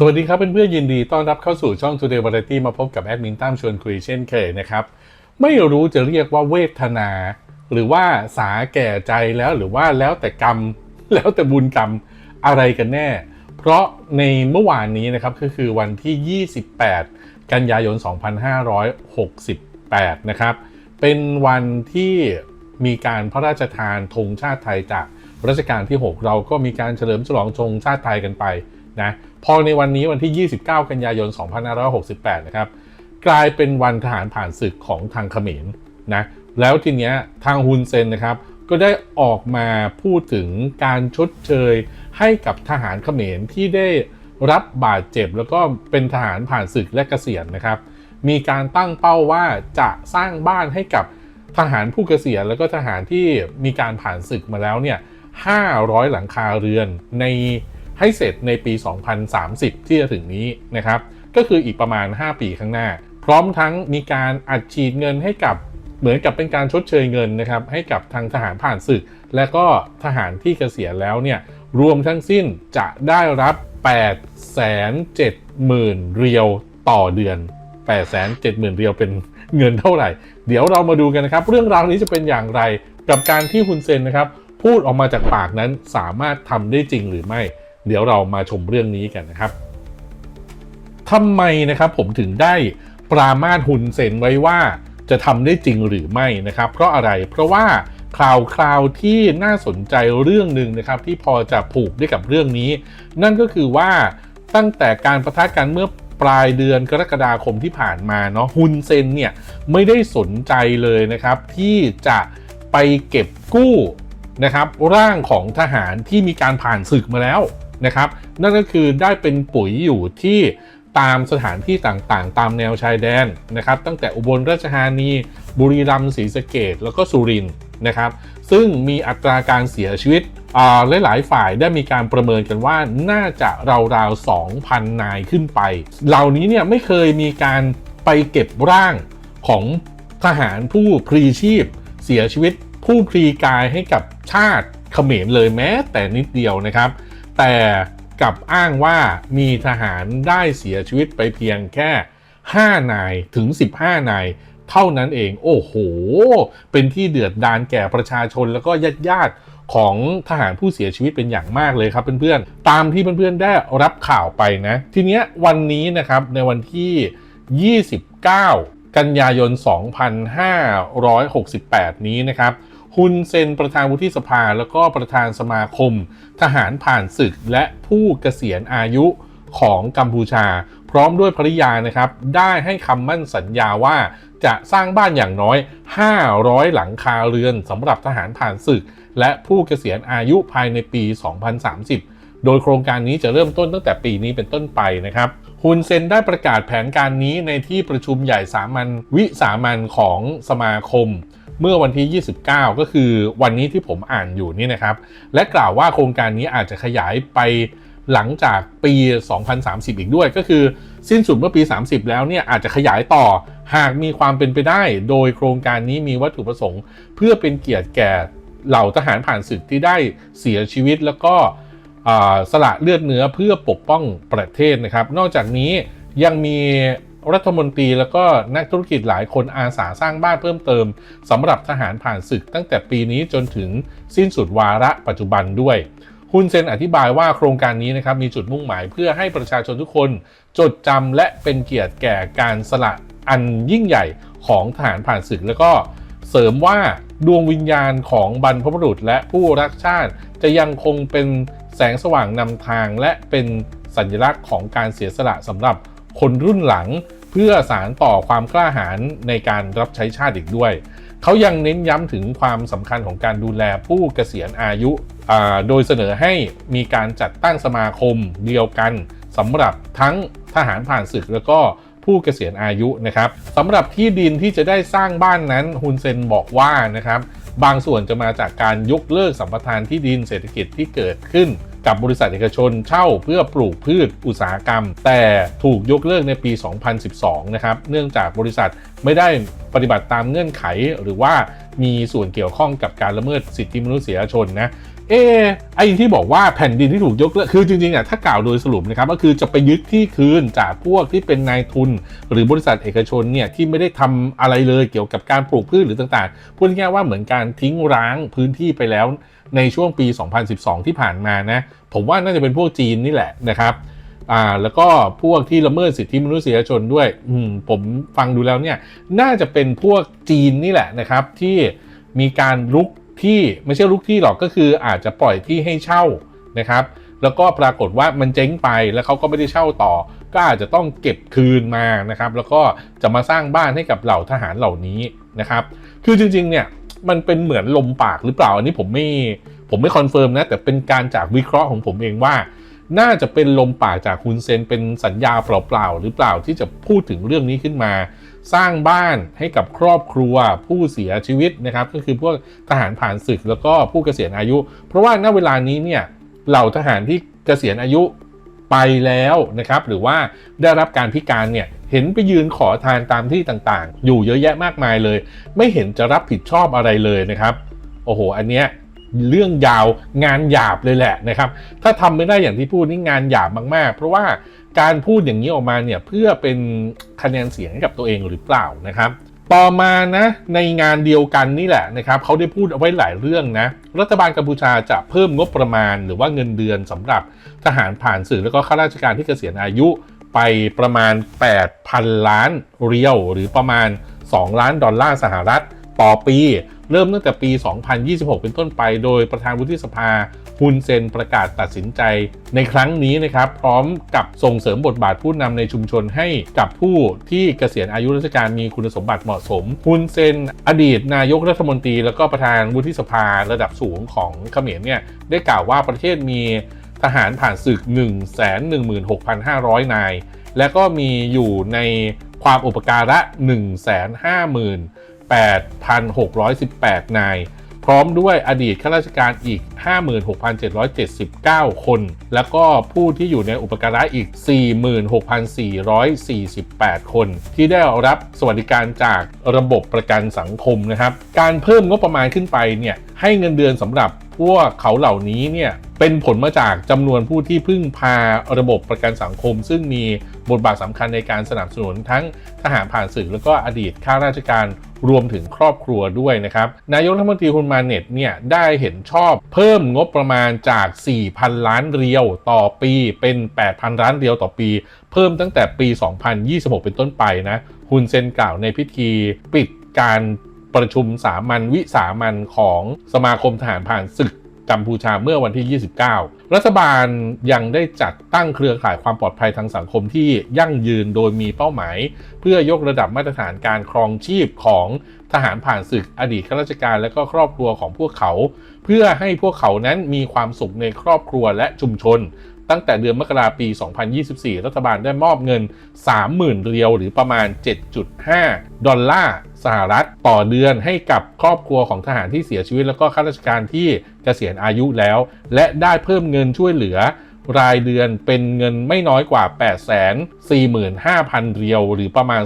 สวัสดีครับเพื่อนๆยินดีต้อนรับเข้าสู่ช่อง Today Variety มาพบกับแอดมินตั้มชวนคุยเช่นเคยนะครับ ไม่รู้จะเรียกว่าเวทนา หรือว่าสาแก่ใจแล้วหรือว่าแล้วแต่กรรม แล้วแต่บุญกรรมอะไรกันแน่ เพราะในเมื่อวานนี้นะครับก็คือวันที่ 28 กันยายน 2568 นะครับ เป็นวันที่มีการพระราชทานธงชาติไทยจากรัชกาลที่ 6 เราก็มีการเฉลิมฉลองธงชาติไทยกันไป นะพอในวันนี้วันที่ 29 กันยายน 2568 นะครับ กลายเป็นวันทหารผ่านศึกของทางเขมรนะแล้วทีเนี้ยทางฮุนเซนนะครับ ก็ได้ออกมาพูดถึงการชดเชยให้กับทหารเขมรที่ได้รับบาดเจ็บแล้วก็เป็นทหารผ่านศึกและเกษียณนะครับ มีการตั้งเป้าว่าจะสร้างบ้านให้กับทหารผู้เกษียณแล้วก็ทหารที่มีการผ่านศึกมาแล้วเนี่ย500 หลังคาเรือนใน ให้เสร็จในปี 2030 ที่จะถึงนี้นะครับ ก็คืออีกประมาณ 5 ปีข้างหน้า พร้อมทั้งมีการอัดฉีดเงินให้กับเหมือนกับเป็นการชดเชยเงินนะครับ ให้กับทางทหารผ่านศึก และก็ทหารที่เกษียณแล้วเนี่ยรวมทั้งสิ้นจะได้รับ 870,000 เรียวต่อเดือน 870,000 เรียวเป็นเงินเท่าไหร่ เดี๋ยวเรามาดูกันนะครับ เรื่องราวนี้จะเป็นอย่างไรกับการที่ฮุนเซนนะครับ พูดออกมาจากปากนั้นสามารถทำได้จริงหรือไม่ เดี๋ยวเรามาชมเรื่องนี้กันนะครับทำไมนะครับผมถึงได้ปรามาสฮุนเซนไว้ว่าจะทำได้จริงหรือไม่นะครับ เพราะอะไรเพราะว่าคราวคราวที่น่าสนใจเรื่องหนึ่งนะครับที่พอจะผูกได้กับเรื่องนี้ นั่นก็คือว่าตั้งแต่การประทะกันเมื่อปลายเดือนกรกฎาคมที่ผ่านมาเนาะฮุนเซนเนี่ยไม่ได้สนใจเลยนะครับ ที่จะไปเก็บกู้นะครับร่างของทหารที่มีการผ่านศึกมาแล้ว นะครับ นั่นก็คือได้เป็นปุ๋ยอยู่ที่ตามสถานที่ต่างๆ ตามแนวชายแดนนะครับ ตั้งแต่อุบลราชธานี บุรีรัมย์ศรีสะเกดแล้วก็สุรินทร์นะครับ ซึ่งมีอัตราการเสียชีวิตหลายๆฝ่ายได้มีการประเมินกันว่าน่าจะราวๆ 2,000 นายขึ้นไป เหล่านี้เนี่ยไม่เคยมีการไปเก็บร่างของทหารผู้พลีชีพ เสียชีวิตผู้พลีกายให้กับชาติเขมรเลยแม้แต่นิดเดียวนะครับ แต่กลับอ้างว่ามีทหารได้เสียชีวิตไปเพียงแค่ 5 นายถึง 15 นาย เท่านั้นเอง โอ้โห เป็นที่เดือดดานแก่ประชาชนแล้วก็ญาติญาติของทหารผู้เสียชีวิตเป็นอย่างมากเลยครับเพื่อนๆ ตามที่เพื่อนๆได้รับข่าวไปนะ ทีเนี้ยวันนี้นะครับในวันที่ 29 กันยายน 2568 นี้นะครับ ฮุนเซนประธานวุฒิสภา แล้วก็ประธานสมาคม ทหารผ่านศึกและผู้เกษียณอายุของกัมพูชา พร้อมด้วยภริยานะครับ ได้ให้คำมั่นสัญญาว่าจะสร้างบ้านอย่างน้อย 500 หลังคาเรือนสำหรับทหารผ่านศึก และผู้เกษียณอายุภายในปี 2030 โดยโครงการนี้จะเริ่มต้นตั้งแต่ปีนี้เป็นต้นไปนะครับฮุนเซนได้ประกาศแผนการนี้ในที่ประชุมใหญ่สามัญวิสามัญของสมาคม เมื่อวันที่ 29 ก็คือวันนี้ที่ผมอ่านอยู่นี่นะครับ และกล่าวว่าโครงการนี้อาจจะขยายไปหลังจากปี 2030 อีกด้วย ก็คือสิ้นสุดเมื่อปี 30 แล้วเนี่ยอาจจะขยายต่อหากมีความเป็นไปได้ โดยโครงการนี้มีวัตถุประสงค์ เพื่อเป็นเกียรติแก่เหล่าทหารผ่านศึกที่ได้เสียชีวิตแล้วก็สละเลือดเนื้อเพื่อปกป้องประเทศนะครับ นอกจากนี้ยังมี รัฐมนตรีแล้วก็นักธุรกิจหลายคนอาสาสร้างบ้านเพิ่มเติมสำหรับทหารผ่านศึกตั้งแต่ปีนี้จนถึงสิ้นสุดวาระปัจจุบันด้วยฮุนเซนอธิบายว่าโครงการนี้นะครับมีจุดมุ่งหมายเพื่อให้ประชาชนทุกคน จดจำและเป็นเกียรติแก่การสละอันยิ่งใหญ่ของทหารผ่านศึก แล้วก็เสริมว่าดวงวิญญาณของบรรพบุรุษและผู้รักชาติ จะยังคงเป็นแสงสว่างนำทางและเป็นสัญลักษณ์ของการเสียสละสำหรับคนรุ่นหลัง พื่อสารต่อความกล้าหาญในการรับใช้ชาติอีกด้วย เขายังเน้นย้ำถึงความสำคัญของการดูแลผู้เกษียณอายุ โดยเสนอให้มีการจัดตั้งสมาคมเดียวกันสำหรับทั้งทหารผ่านศึกแล้วก็ผู้เกษียณอายุนะครับสำหรับที่ดินที่จะได้สร้างบ้านนั้นฮุนเซนบอกว่านะครับบางส่วนจะมาจากการยกเลิกสัมปทานที่ดินเศรษฐกิจที่เกิดขึ้น กับบริษัทเอกชนเช่าเพื่อปลูกพืชอุตสาหกรรม แต่ถูกยกเลิกในปี 2012 นะครับ เนื่องจากบริษัทไม่ได้ปฏิบัติตามเงื่อนไขหรือว่ามีส่วนเกี่ยวข้องกับการละเมิดสิทธิมนุษยชนนะ เออไอ้ที่บอกว่าแผ่นดินที่ถูกยกเลิกคือจริงๆอะถ้ากล่าวโดยสรุปนะครับก็คือจะไปยึดที่คืนจากพวกที่เป็นนายทุน หรือบริษัทเอกชนเนี่ยที่ไม่ได้ทำอะไรเลยเกี่ยวกับการปลูกพืชหรือต่างๆพูดง่ายๆว่าเหมือนการทิ้งร้างพื้นที่ไปแล้วในช่วงปี 2012 ที่ผ่านมานะผมว่าน่าจะเป็นพวกจีนนี่แหละนะครับอ่าแล้วก็พวกที่ละเมิดสิทธิมนุษยชนด้วยอืมผมฟังดูแล้วเนี่ยน่าจะเป็นพวกจีนนี่แหละนะครับที่มีการลุก ที่ไม่ใช่ลุกที่หรอกก็คืออาจจะปล่อยที่ให้เช่านะครับ แล้วก็ปรากฏว่ามันเจ๊งไปแล้วเขาก็ไม่ได้เช่าต่อ ก็อาจจะต้องเก็บคืนมานะครับ แล้วก็จะมาสร้างบ้านให้กับเหล่าทหารเหล่านี้นะครับ คือจริงๆเนี่ยมันเป็นเหมือนลมปากหรือเปล่าอันนี้ผมไม่ผมไม่คอนเฟิร์มนะแต่เป็นการจากวิเคราะห์ของผมเองว่า น่าจะเป็นลมปากจากคุณเซนเป็นสัญญาเปล่าๆหรือเปล่าที่จะพูดถึงเรื่องนี้ขึ้นมา สร้างบ้านให้กับครอบครัวผู้เสียชีวิตนะครับ ก็คือพวกทหารผ่านศึกแล้วก็ผู้เกษียณอายุ เพราะว่าณเวลานี้เนี่ยเหล่าทหารที่เกษียณอายุไปแล้วนะครับ หรือว่าได้รับการพิการเนี่ยเห็นไปยืนขอทานตามที่ต่างๆ อยู่เยอะแยะมากมายเลย ไม่เห็นจะรับผิดชอบอะไรเลยนะครับ โอ้โห อันเนี้ย เรื่องยาวงานหยาบเลยแหละนะครับ ถ้าทำไม่ได้อย่างที่พูดนี่งานหยาบมาก ๆ เพราะว่าการพูดอย่างนี้ออกมาเนี่ยเพื่อเป็นคะแนนเสียงให้กับตัวเองหรือเปล่านะครับต่อมานะในงานเดียวกันนี่แหละนะครับเขาได้พูดเอาไว้หลายเรื่องนะรัฐบาลกัมพูชาจะเพิ่มงบประมาณ หรือว่าเงินเดือนสำหรับทหารผ่านสื่อแล้วก็ข้าราชการที่เกษียณอายุไปประมาณ 8,000 ล้านเรียว หรือประมาณ 2 ล้านดอลลาร์สหรัฐต่อปี เริ่มตั้งแต่ปี 2026 เป็นต้นไป โดยประธานวุฒิสภาฮุนเซนประกาศตัดสินใจ ในครั้งนี้นะครับ พร้อมกับส่งเสริมบทบาทผู้นำในชุมชนให้กับผู้ที่เกษียณอายุราชการมีคุณสมบัติเหมาะสมฮุนเซนอดีตนายกรัฐมนตรี แล้วก็ประธานวุฒิสภาระดับสูงของเขมรเนี่ยได้กล่าวว่าประเทศมีทหารผ่านศึก 116,500 นาย และก็มีอยู่ในความอุปการะ 8,618 นาย พร้อมด้วยอดีตข้าราชการอีก 56,779 คน แล้วก็ผู้ที่อยู่ในอุปการะอีก 46,448 คน ที่ได้รับสวัสดิการจากระบบประกันสังคมนะครับ การเพิ่มงบประมาณขึ้นไปเนี่ยให้เงินเดือนสำหรับ พวกเขาเหล่านี้เนี่ยเป็นผลมาจากจำนวนผู้ที่พึ่งพาระบบประกันสังคม ซึ่งมีบทบาทสำคัญในการสนับสนุนทั้งทหารผ่านศึกแล้วก็อดีตข้าราชการรวมถึงครอบครัวด้วยนะครับ นายกรัฐมนตรีคุณมาเน็ตเนี่ยได้เห็นชอบเพิ่มงบประมาณจาก 4,000 ล้านเรียวต่อปีเป็น 8,000 ล้านเรียวต่อปี เพิ่มตั้งแต่ปี 2026 เป็นต้นไปนะฮุนเซนกล่าวในพิธีปิดการ ประชุมสามัญวิสามัญของสมาคมทหารผ่านศึกกัมพูชาเมื่อวันที่ 29 รัฐบาลยังได้จัดตั้งเครือข่ายความปลอดภัยทางสังคมที่ยั่งยืนโดยมีเป้าหมาย เพื่อยกระดับมาตรฐานการครองชีพของทหารผ่านศึกอดีตข้าราชการและก็ครอบครัวของพวกเขา เพื่อให้พวกเขานั้นมีความสุขในครอบครัวและชุมชน ตั้งแต่เดือนมกราปี 2024 รัฐบาลได้มอบเงิน 30,000 เรียวหรือประมาณ 7.5 ดอลลาร์สหรัฐต่อเดือนให้กับครอบครัวของทหารที่เสียชีวิต แล้วก็ข้าราชการที่เกษียณอายุแล้ว และได้เพิ่มเงินช่วยเหลือ รายเดือนเป็นเงินไม่น้อยกว่า 845,000 เรียว หรือประมาณ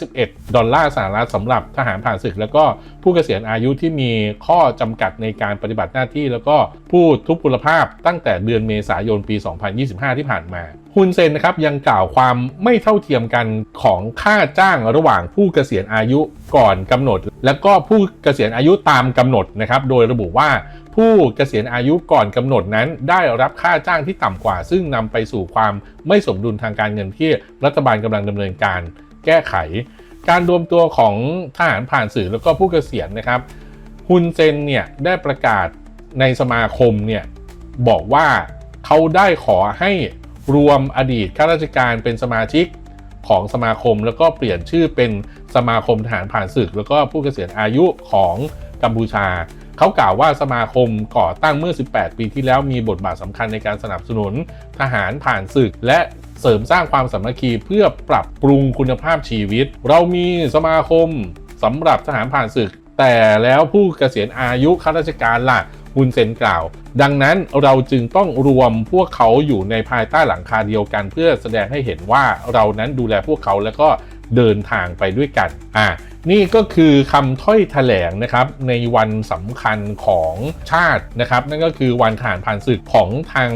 211 ดอลลาร์สหรัฐสำหรับทหารผ่านศึก แล้วก็ผู้เกษียณอายุที่มีข้อจำกัดในการปฏิบัติหน้าที่ แล้วก็ผู้ทุพพลภาพตั้งแต่เดือนเมษายนปี 2025 ที่ผ่านมา ฮุนเซนนะครับยังกล่าวความไม่เท่าเทียมกันของค่าจ้างระหว่างผู้เกษียณอายุก่อนกำหนด และก็ผู้เกษียณอายุตามกำหนดนะครับโดยระบุว่าผู้เกษียณอายุก่อนกำหนดนั้น ได้รับค่าจ้างที่ต่ำกว่า ซึ่งนำไปสู่ความไม่สมดุลทางการเงินที่รัฐบาลกำลังดำเนินการแก้ไข การรวมตัวของทหารผ่านสื่อแล้วก็ผู้เกษียณนะครับฮุนเซนเนี่ยได้ประกาศในสมาคมเนี่ยบอกว่าเขาได้ขอให้ รวมอดีตข้าราชการเป็นสมาชิกของสมาคม แล้วก็เปลี่ยนชื่อเป็นสมาคมทหารผ่านศึก แล้วก็ผู้เกษียณอายุของกัมพูชา เขากล่าวว่าสมาคมก่อตั้งเมื่อ 18 ปีที่แล้วมีบทบาทสำคัญในการสนับสนุนทหารผ่านศึก และเสริมสร้างความสามัคคีเพื่อปรับปรุงคุณภาพชีวิต เรามีสมาคมสำหรับทหารผ่านศึก แต่แล้วผู้เกษียณอายุข้าราชการล่ะ ฮุนเซนกล่าว ดังนั้นเราจึงต้องรวมพวกเขาอยู่ในภายใต้หลังคาเดียวกัน เพื่อแสดงให้เห็นว่าเรานั้นดูแลพวกเขาแล้วก็เดินทางไปด้วยกัน อ่า นี่ก็คือคำถ้อยแถลงนะครับในวันสำคัญของชาตินะครับ นั่นก็คือวันทหารผ่านศึกของทาง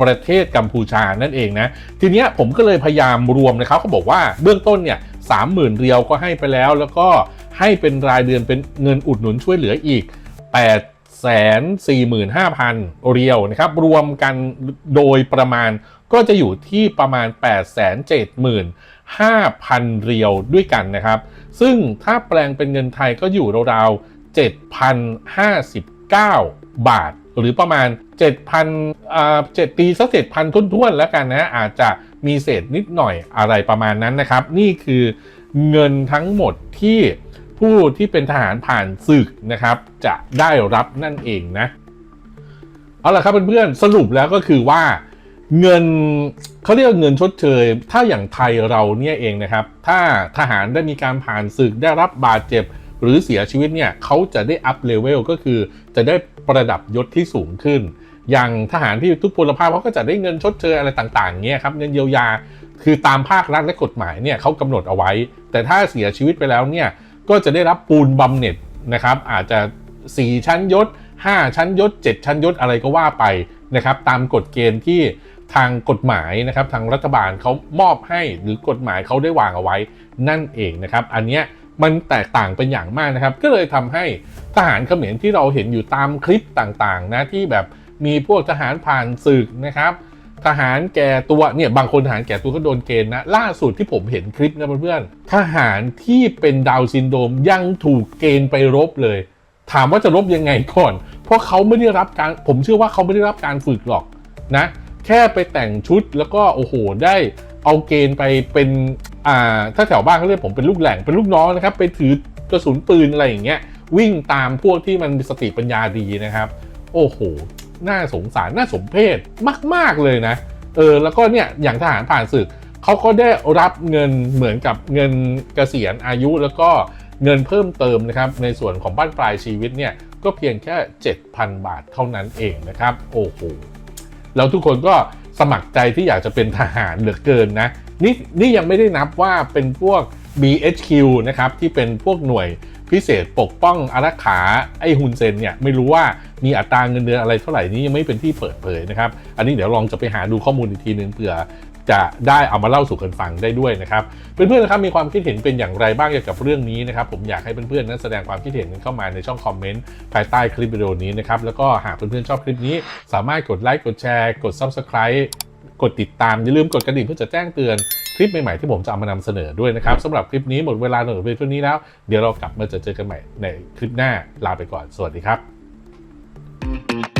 ประเทศกัมพูชานั่นเองนะ ทีเนี้ยผมก็เลยพยายามรวมนะครับเขาบอกว่าเบื้องต้นเนี่ยสามหมื่นเรียวก็ให้ไปแล้ว แล้วก็ให้เป็นรายเดือนเป็นเงินอุดหนุนช่วยเหลืออีก8 4 5 0 0 0เรียวนะครับ รวมกันโดยประมาณก็จะอยู่ที่ประมาณ 8 7 5 0 0 0 เรียวด้วยกันนะครับ ซึ่งถ้าแปลงเป็นเงินไทยก็อยู่ราวๆ7,059 บาท หรือประมาณ 7,000อ่า7ปีสัก7,000ทุ่นๆแล้วกันนะ อาจจะมีเศษนิดหน่อยอะไรประมาณนั้นนะครับ นี่คือเงินทั้งหมดที่ ผู้ที่เป็นทหารผ่านศึกนะครับ จะได้รับนั่นเองนะเอาละครับเพื่อนๆสรุปแล้วก็คือว่าเงินเขาเรียกเงินชดเชย ถ้าอย่างไทยเราเนี่ยเองนะครับ ถ้าทหารได้มีการผ่านศึกได้รับบาดเจ็บ หรือเสียชีวิตเนี่ยเขาจะได้อัพเลเวลก็คือจะได้ประดับยศที่สูงขึ้น อย่างทหารที่ทุกพลภาพเขาก็จะได้เงินชดเชยอะไรต่างๆเนี่ยครับเงินเยียวยาคือตามภาครัฐและกฎหมายเนี่ยเขากำหนดเอาไว้ แต่ถ้าเสียชีวิตไปแล้วเนี่ย ก็จะได้รับปูนบำเหน็จนะครับ อาจจะ 4 ชั้นยศ 5 ชั้นยศ 7 ชั้นยศอะไรก็ว่าไปนะครับ ตามกฎเกณฑ์ที่ทางกฎหมายนะครับ ทางรัฐบาลเขามอบให้หรือกฎหมายเขาได้วางเอาไว้นั่นเองนะครับ อันเนี้ยมันแตกต่างเป็นอย่างมากนะครับ ก็เลยทำให้ทหารเขมรที่เราเห็นอยู่ตามคลิปต่างๆนะที่แบบมีพวกทหารผ่านศึกนะครับ ทหารแก่ตัวเนี่ยบางคนทหารแก่ตัวก็โดนเกณฑ์นะ ล่าสุดที่ผมเห็นคลิปนะเพื่อนๆทหารที่เป็นดาวซินโดมยังถูกเกณฑ์ไปรบเลย ถามว่าจะรบยังไงก่อน เพราะเขาไม่ได้รับการผมเชื่อว่าเขาไม่ได้รับการฝึกหรอกนะ แค่ไปแต่งชุดแล้วก็โอ้โหได้เอาเกณฑ์ไปเป็นอ่าถ้าแถวบ้านเขาเรียกผมเป็นลูกแหล่งเป็นลูกน้องนะครับไปถือกระสุนปืนอะไรอย่างเงี้ยวิ่งตามพวกที่มันมีสติปัญญาดีนะครับ โอ้โห น่าสงสารน่าสมเพชมาก ๆเลยนะ เออแล้วก็เนี่ยอย่างทหารผ่านศึกเขาก็ได้รับเงินเหมือนกับเงินเกษียณอายุแล้วก็เงินเพิ่มเติมนะครับในส่วนของบ้านปลายชีวิตเนี่ยก็เพียงแค่ 7,000 บาทเท่านั้นเองนะครับโอ้โหแล้วทุกคนก็สมัครใจที่อยากจะเป็นทหารเหลือเกินนะนี่นี่ยังไม่ได้นับว่าเป็นพวก BHQ นะครับที่เป็นพวกหน่วย พิเศษปกป้องอารักขาไอ้ฮุนเซนเนี่ยไม่รู้ว่ามีอัตราเงินเดือนอะไรเท่าไหร่นี้ยังไม่เป็นที่เปิดเผยนะครับ อันนี้เดี๋ยวลองจะไปหาดูข้อมูลอีกทีนึงเผื่อจะได้เอามาเล่าสู่กันฟังได้ด้วยนะครับเพื่อนๆนะครับมีความคิดเห็นเป็นอย่างไรบ้างเกี่ยวกับเรื่องนี้นะครับผมอยากให้เพื่อนๆนั้นแสดงความคิดเห็นกันเข้ามาในช่องคอมเมนต์ภายใต้คลิปวิดีโอนี้นะครับแล้วก็หากเพื่อนๆชอบคลิปนี้ สามารถกดไลค์กดแชร์ กด Subscribe กดติดตามอย่าลืมกดกระดิ่งเพื่อจะแจ้งเตือน คลิปใหม่ๆที่ผมจะเอามานำเสนอด้วยนะครับสำหรับคลิปนี้หมดเวลาหน่อยเพียงเท่านี้แล้ว เดี๋ยวเรากลับมาเจอเจอกันใหม่ในคลิปหน้าลาไปก่อน สวัสดีครับ